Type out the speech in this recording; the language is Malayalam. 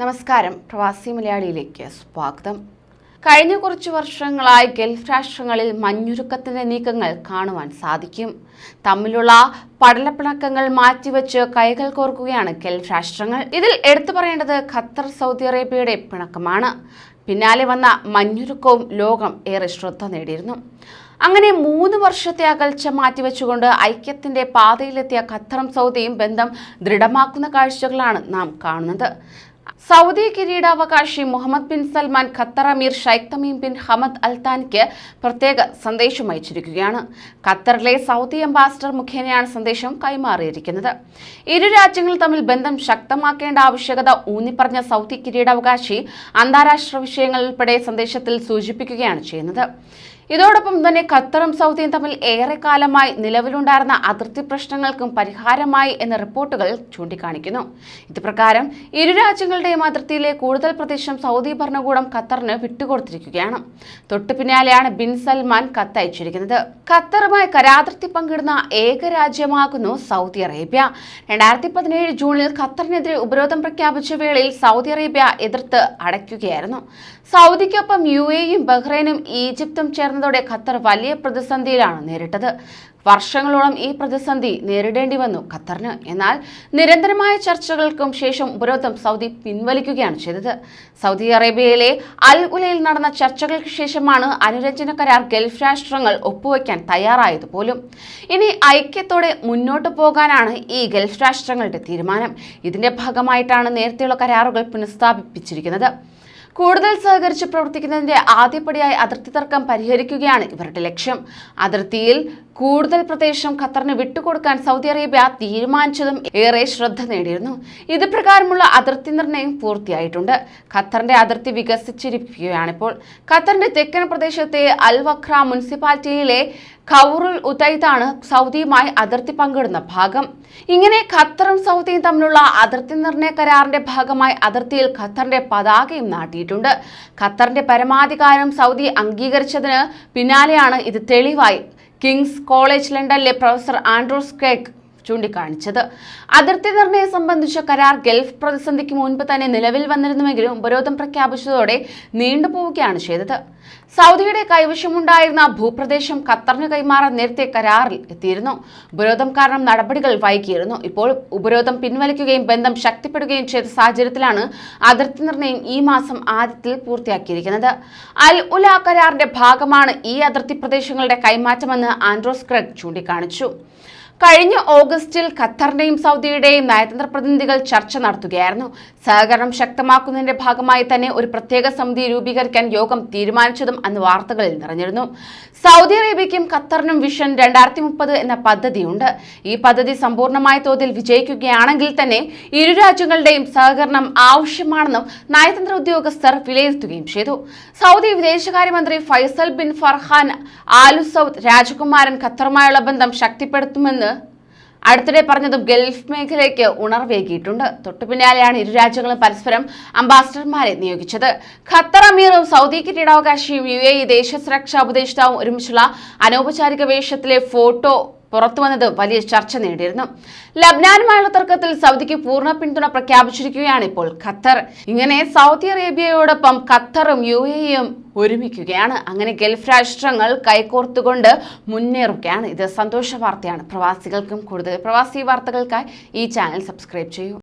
നമസ്കാരം. പ്രവാസി മലയാളിയിലേക്ക് സ്വാഗതം. കഴിഞ്ഞ കുറച്ചു വർഷങ്ങളായി ഗൾഫ് രാഷ്ട്രങ്ങളിൽ മഞ്ഞുരുക്കത്തിന്റെ നീക്കങ്ങൾ കാണുവാൻ സാധിക്കും. തമ്മിലുള്ള പടലപ്പിണക്കങ്ങൾ മാറ്റിവെച്ച് കൈകൾ കോർക്കുകയാണ് ഗൾഫ് രാഷ്ട്രങ്ങൾ. ഇതിൽ എടുത്തു പറയേണ്ടത് ഖത്തർ സൗദി അറേബ്യയുടെ പിണക്കമാണ്. പിന്നാലെ വന്ന മഞ്ഞുരുക്കവും ലോകം ഏറെ ശ്രദ്ധ നേടിയിരുന്നു. അങ്ങനെ മൂന്ന് വർഷത്തെ അകൽച്ച മാറ്റിവെച്ചുകൊണ്ട് ഐക്യത്തിന്റെ പാതയിലെത്തിയ ഖത്തറും സൗദിയും ബന്ധം ദൃഢമാക്കുന്ന കാഴ്ചകളാണ് നാം കാണുന്നത്. സൗദി കിരീടാവകാശി Mohammed bin Salman Qatar amir Sheikh Tamim bin Hamad അൽത്താനിക്ക് പ്രത്യേക സന്ദേശം അയച്ചിരിക്കുകയാണ്. ഖത്തറിലെ സൗദി അംബാസിഡർ മുഖേനയാണ് സന്ദേശം കൈമാറിയിരിക്കുന്നത്. ഇരു രാജ്യങ്ങൾ തമ്മിൽ ബന്ധം ശക്തമാക്കേണ്ട ആവശ്യകത ഊന്നിപ്പറഞ്ഞ സൗദി കിരീടാവകാശി അന്താരാഷ്ട്ര വിഷയങ്ങൾ ഉൾപ്പെടെ സന്ദേശത്തിൽ സൂചിപ്പിക്കുകയാണ് ചെയ്യുന്നത്. ഇതോടൊപ്പം തന്നെ ഖത്തറും സൗദിയും തമ്മിൽ ഏറെക്കാലമായി നിലവിലുണ്ടായിരുന്ന അതിർത്തി പ്രശ്നങ്ങൾക്കും പരിഹാരമായി എന്ന റിപ്പോർട്ടുകൾ ചൂണ്ടിക്കാണിക്കുന്നു. ഇതുപ്രകാരം ഇരു രാജ്യങ്ങളുടെയും അതിർത്തിയിലെ കൂടുതൽ പ്രദേശം സൗദി ഭരണകൂടം ഖത്തറിന് വിട്ടുകൊടുത്തിരിക്കുകയാണ്. തൊട്ടു പിന്നാലെയാണ് ബിൻ സൽമാൻ കത്തയച്ചിരിക്കുന്നത് ഖത്തറുമായി കരാതിർത്തി പങ്കിടുന്ന ഏക രാജ്യമാകുന്നു സൗദി അറേബ്യ. രണ്ടായിരത്തി പതിനേഴ് ജൂണിൽ ഖത്തറിനെതിരെ ഉപരോധം പ്രഖ്യാപിച്ച വേളയിൽ സൗദി അറേബ്യ എതിർത്ത് അടയ്ക്കുകയായിരുന്നു. സൗദിക്കൊപ്പം യു എയും ബഹ്റൈനും ഈജിപ്തും ചേർന്നതോടെ ഖത്തർ വലിയ പ്രതിസന്ധിയിലാണ് നേരിട്ടത്. വർഷങ്ങളോളം ഈ പ്രതിസന്ധി നേരിടേണ്ടി വന്നു ഖത്തറിന്. എന്നാൽ നിരന്തരമായ ചർച്ചകൾക്കും ശേഷം ഉപരോധം സൗദി പിൻവലിക്കുകയാണ് ചെയ്തത്. സൗദി അറേബ്യയിലെ അൽ ഉലയിൽ നടന്ന ചർച്ചകൾക്ക് ശേഷമാണ് അനുരഞ്ജന കരാർ ഗൾഫ് രാഷ്ട്രങ്ങൾ ഒപ്പുവയ്ക്കാൻ തയ്യാറായത് പോലും. ഇനി ഐക്യത്തോടെ മുന്നോട്ട് പോകാനാണ് ഈ ഗൾഫ് രാഷ്ട്രങ്ങളുടെ തീരുമാനം. ഇതിന്റെ ഭാഗമായിട്ടാണ് നേരത്തെയുള്ള കരാറുകൾ പുനഃസ്ഥാപിപ്പിച്ചിരിക്കുന്നത്. കൂടുതൽ സഹകരിച്ച് പ്രവർത്തിക്കുന്നതിന്റെ ആദ്യപടിയായി അതിർത്തി തർക്കം പരിഹരിക്കുകയാണ് ഇവരുടെ ലക്ഷ്യം. അതിർത്തിയിൽ കൂടുതൽ പ്രദേശം ഖത്തറിന് വിട്ടുകൊടുക്കാൻ സൗദി അറേബ്യ തീരുമാനിച്ചതും ഏറെ ശ്രദ്ധ നേടിയിരുന്നു. ഇത് പ്രകാരമുള്ള അതിർത്തി നിർണയം പൂർത്തിയായിട്ടുണ്ട്. ഖത്തറിന്റെ അതിർത്തി വികസിച്ചിരിക്കുകയാണിപ്പോൾ. ഖത്തറിന്റെ തെക്കൻ പ്രദേശത്തെ അൽവഖ്ര മുനിസിപ്പാലിറ്റിയിലെ ഖൗറുൽ ഉതൈദാണ് സൗദിയുമായി അതിർത്തി പങ്കിടുന്ന ഭാഗം. ഇങ്ങനെ ഖത്തറും സൗദിയും തമ്മിലുള്ള അതിർത്തി നിർണയ കരാറിന്റെ ഭാഗമായി അതിർത്തിയിൽ ഖത്തറിന്റെ പതാകയും നാട്ടിയിട്ടുണ്ട്. ഖത്തറിന്റെ പരമാധികാരം സൗദി അംഗീകരിച്ചതിന് പിന്നാലെയാണ് ഇത് തെളിവായി. കിങ്സ് കോളേജ് ലണ്ടനിലെ പ്രൊഫസർ ആൻഡ്രൂസ് കേക്ക് ചൂണ്ടിക്കാണിച്ചത്. അതിർത്തി നിർണയം സംബന്ധിച്ച കരാർ ഗൾഫ് പ്രതിസന്ധിക്ക് മുൻപ് തന്നെ നിലവിൽ വന്നിരുന്നുവെങ്കിലും ഉപരോധം പ്രഖ്യാപിച്ചതോടെ നീണ്ടുപോവുകയാണ് ചെയ്തത്. സൗദിയുടെ കൈവശമുണ്ടായിരുന്ന ഭൂപ്രദേശം ഖത്തറിന് കൈമാറാൻ നേരത്തെ കരാറിൽ എത്തിയിരുന്നു. ഉപരോധം കാരണം നടപടികൾ വൈകിയിരുന്നു. ഇപ്പോൾ ഉപരോധം പിൻവലിക്കുകയും ബന്ധം ശക്തിപ്പെടുകയും ചെയ്ത സാഹചര്യത്തിലാണ് അതിർത്തി നിർണയം ഈ മാസം ആദ്യത്തിൽ പൂർത്തിയാക്കിയിരിക്കുന്നത്. അൽ ഉല കരാറിന്റെ ഭാഗമാണ് ഈ അതിർത്തി പ്രദേശങ്ങളുടെ കൈമാറ്റമെന്ന് ആൻഡ്രോസ് ക്രഗ് ചൂണ്ടിക്കാണിച്ചു. കഴിഞ്ഞ ഓഗസ്റ്റിൽ ഖത്തറിന്റെയും സൗദിയുടെയും നയതന്ത്ര പ്രതിനിധികൾ ചർച്ച നടത്തുകയായിരുന്നു. സഹകരണം ശക്തമാക്കുന്നതിന്റെ ഭാഗമായി തന്നെ ഒരു പ്രത്യേക സമിതി രൂപീകരിക്കാൻ യോഗം തീരുമാനിച്ചതും അന്ന് വാർത്തകളിൽ നിറഞ്ഞിരുന്നു. സൗദി അറേബ്യയ്ക്കും ഖത്തറിനും വിഷൻ രണ്ടായിരത്തി മുപ്പത് എന്ന പദ്ധതിയുണ്ട്. ഈ പദ്ധതി സമ്പൂർണമായ തോതിൽ വിജയിക്കുകയാണെങ്കിൽ തന്നെ ഇരു രാജ്യങ്ങളുടെയും സഹകരണം ആവശ്യമാണെന്നും നയതന്ത്ര ഉദ്യോഗസ്ഥർ വിലയിരുത്തുകയും ചെയ്തു. സൗദി വിദേശകാര്യമന്ത്രി Faisal bin Farhan Al Saud രാജകുമാരൻ ഖത്തറുമായുള്ള ബന്ധം ശക്തിപ്പെടുത്തുമെന്ന് അടുത്തിടെ പറഞ്ഞതും ഗൾഫ് മേഖലയ്ക്ക് ഉണർവേകിയിട്ടുണ്ട്. തൊട്ടുപിന്നാലെയാണ് ഇരു രാജ്യങ്ങളും പരസ്പരം അംബാസിഡർമാരെ നിയോഗിച്ചത്. ഖത്തർ അമീറും സൗദി കിരീടാവകാശിയും യു എ ഇ ദേശീയ സുരക്ഷാ ഉപദേഷ്ടാവും ഒരുമിച്ചുള്ള അനൗപചാരിക വേഷത്തിലെ ഫോട്ടോ പുറത്തു വന്നത് വലിയ ചർച്ച നേടിയിരുന്നു. ലബ്നാനുമായുള്ള തർക്കത്തിൽ സൗദിക്ക് പൂർണ പിന്തുണ പ്രഖ്യാപിച്ചിരിക്കുകയാണ് ഇപ്പോൾ ഖത്തർ. ഇങ്ങനെ സൗദി അറേബ്യയോടൊപ്പം ഖത്തറും യു എയും ഒരുമിക്കുകയാണ്. അങ്ങനെ ഗൾഫ് രാഷ്ട്രങ്ങൾ കൈകോർത്തുകൊണ്ട് മുന്നേറുകയാണ്. ഇത് സന്തോഷ വാർത്തയാണ്. പ്രവാസികൾക്കും കൂടുതൽ പ്രവാസി വാർത്തകൾക്കായി ഈ ചാനൽ സബ്സ്ക്രൈബ് ചെയ്യൂ.